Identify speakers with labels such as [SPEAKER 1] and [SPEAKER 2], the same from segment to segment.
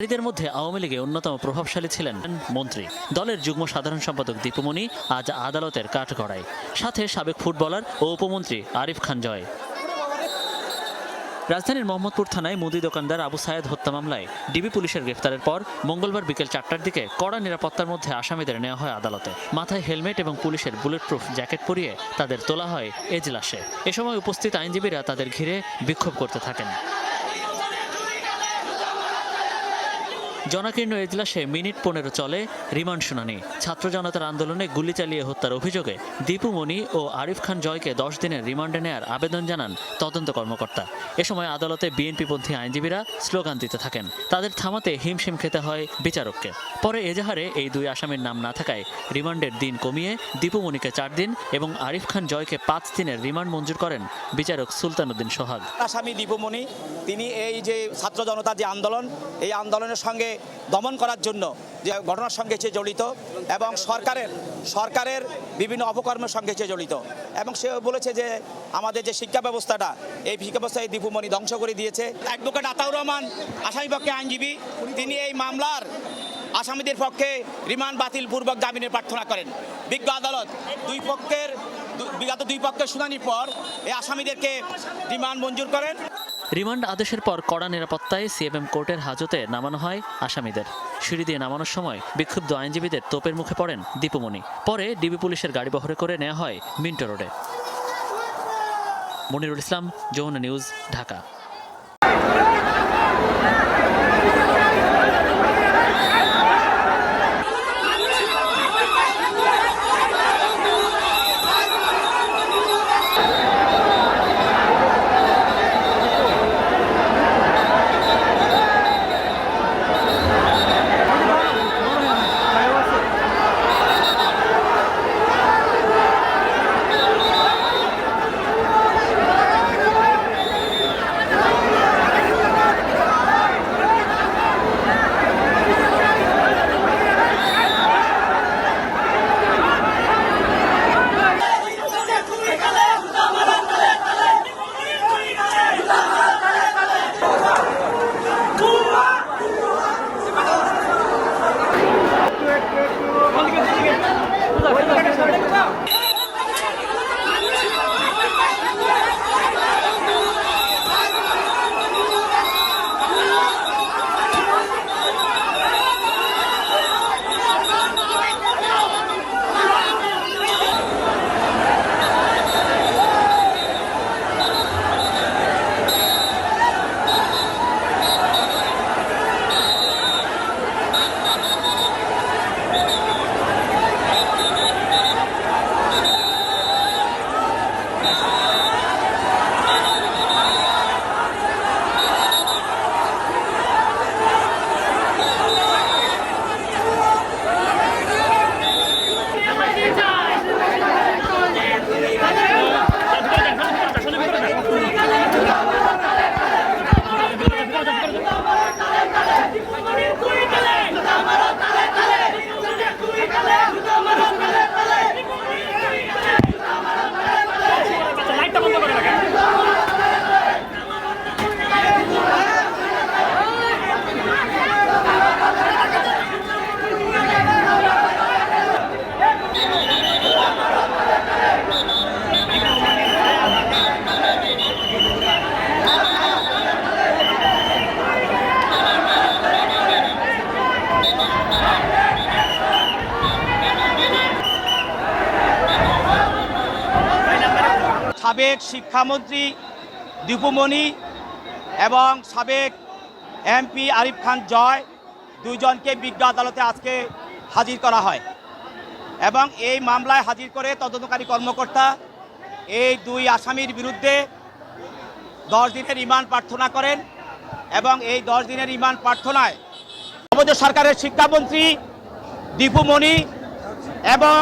[SPEAKER 1] নারীদের মধ্যে আওয়ামী লীগে অন্যতম প্রভাবশালী ছিলেন মন্ত্রী। দলের যুগ্ম সাধারণ সম্পাদক দীপুমণি আজ আদালতের কাঠগড়ায় সাথে সাবেক ফুটবলার ও উপমন্ত্রী আরিফ খান জয়। রাজধানীর মোহাম্মদপুর থানায় মুদি দোকানদার আবু সায়েদ হত্যা মামলায় ডিবি পুলিশের গ্রেফতারের পর মঙ্গলবার বিকেল চারটার দিকে কড়া নিরাপত্তার মধ্যে আসামিদের নেওয়া হয় আদালতে। মাথায় হেলমেট এবং পুলিশের বুলেট প্রুফ জ্যাকেট পরিয়ে তাদের তোলা হয় এজলাসে। এ সময় উপস্থিত আইনজীবীরা তাদের ঘিরে বিক্ষোভ করতে থাকেন। জনাকীর্ণ এজলাসে মিনিট পনেরো চলে রিমান্ড শুনানি। ছাত্র জনতার আন্দোলনে গুলি চালিয়ে হত্যার অভিযোগে দীপু মনি ও আরিফ খান জয়কে দশ দিনের রিমান্ডে নেয়ার আবেদন জানান তদন্ত কর্মকর্তা। এ সময় আদালতে বিএনপিপন্থী আইনজীবীরা স্লোগান দিতে থাকেন। তাদের থামাতে হিমশিম খেতে হয় বিচারককে। পরে এজাহারে এই দুই আসামির নাম না থাকায় রিমান্ডের দিন কমিয়ে দীপু মনিকে চার দিন এবং আরিফ খান জয়কে পাঁচ দিনের রিমান্ড মঞ্জুর করেন বিচারক সুলতান উদ্দিন সোহাগ।
[SPEAKER 2] আসামি দীপুমণি তিনি এই যে ছাত্র জনতার যে আন্দোলন, এই আন্দোলনের সঙ্গে দমন করার জন্য যে ঘটনার সঙ্গে সে জড়িত এবং সরকারের সরকারের বিভিন্ন অপকর্মের সঙ্গে সে জড়িত। এবং সে বলেছে যে আমাদের যে শিক্ষা ব্যবস্থাটা, এই শিক্ষা ব্যবস্থা এই দীপুমণি ধ্বংস করে দিয়েছে। অ্যাডভোকেট আতাউর রহমান, আসামি পক্ষে আইনজীবী, তিনি এই মামলার আসামিদের পক্ষে রিমান্ড বাতিল পূর্বক জামিনের প্রার্থনা করেন। বিজ্ঞ আদালত দুই পক্ষের, বিগত দুই পক্ষের শুনানির পর এই আসামিদেরকে রিমান্ড মঞ্জুর করেন।
[SPEAKER 1] রিমান্ড আদেশের পর কড়া নিরাপত্তায় সিএমএম কোর্টের হাজতে নামানো হয় আসামিদের। সিঁড়ি দিয়ে নামানোর সময় বিক্ষুব্ধ আইনজীবীদের তোপের মুখে পড়েন দীপুমণি। পরে ডিবি পুলিশের গাড়ি বহরে করে নেওয়া হয় মিন্টো রোডে। মনিরুল ইসলাম, যৌন নিউজ, ঢাকা।
[SPEAKER 2] সাবেক শিক্ষামন্ত্রী দীপুমণি এবং সাবেক এমপি আরিফ খান জয় দুইজনকে বিজ্ঞ আদালতে আজকে হাজির করা হয়। এবং এই মামলায় হাজির করে তদন্তকারী কর্মকর্তা এই দুই আসামির বিরুদ্ধে দশ দিনের রিমান্ড প্রার্থনা করেন এবং এই দশ দিনের রিমান্ড প্রার্থনায় আমাদের সরকারের শিক্ষামন্ত্রী দীপুমণি এবং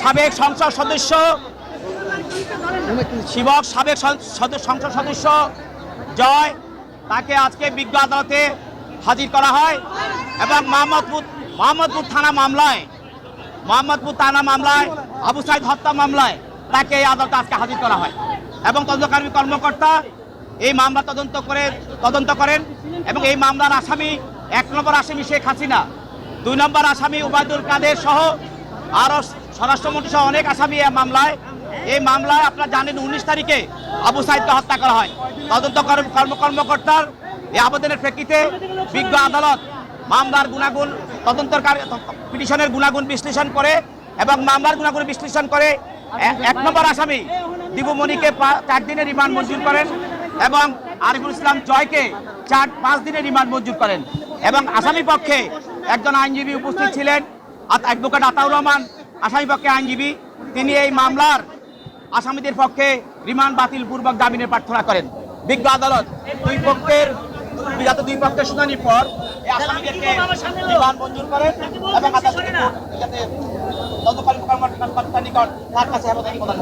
[SPEAKER 2] সাবেক সংসদ সদস্য শিবক সাবেক সংসদ সদস্য জয়, তাকে আজকে বিজ্ঞ আদালতে হাজির করা হয় এবং মোহাম্মদপুর মোহাম্মদপুর থানা মামলায় মোহাম্মদপুর থানা মামলায়, আবু সাইদ হত্যা মামলায় তাকে এই আদালতে আজকে হাজির করা হয়। এবং তদন্তকারী কর্মকর্তা এই মামলা তদন্ত করে তদন্ত করেন এবং এই মামলার আসামি এক নম্বর আসামি শেখ হাসিনা, দুই নম্বর আসামি উবায়দুল কাদের সহ আরও স্বরাষ্ট্রমন্ত্রী সহ অনেক আসামি এই মামলায় এই মামলায় আপনারা জানেন উনিশ তারিখে আবু সাইদকে হত্যা করা হয়। তদন্ত কর্ম কর্ম- কর্মকর্তার এই আবেদনের প্রেক্ষিতে বিজ্ঞ আদালত মামলার গুণাগুণ তদন্তকারী পিটিশনের গুণাগুণ বিশ্লেষণ করে এবং মামলার গুণাগুণ বিশ্লেষণ করে এক নম্বর আসামি দিবুমণিকে পা- চার দিনের রিমান্ড মঞ্জুর করেন এবং আরিফুল ইসলাম জয়কে চার, পাঁচ দিনের রিমান্ড মঞ্জুর করেন এবং আসামি পক্ষে একজন আইনজীবী উপস্থিত ছিলেন অ্যাডভোকেট আতাউর রহমান। আসামি পক্ষে আইনজীবী। তিনি এই মামলার আসামিদের পক্ষে রিমান্ড বাতিল পূর্বক জামিনের প্রার্থনা করেন। বিজ্ঞ আদালত দুই পক্ষের বিগত দুই পক্ষের শুনানির পর আসামিদেরকে রিমান্ড মঞ্জুর করেন এবং আদালত যাতে কর্মকর্তার নিকট তার কাছে হেফাজতে প্রদান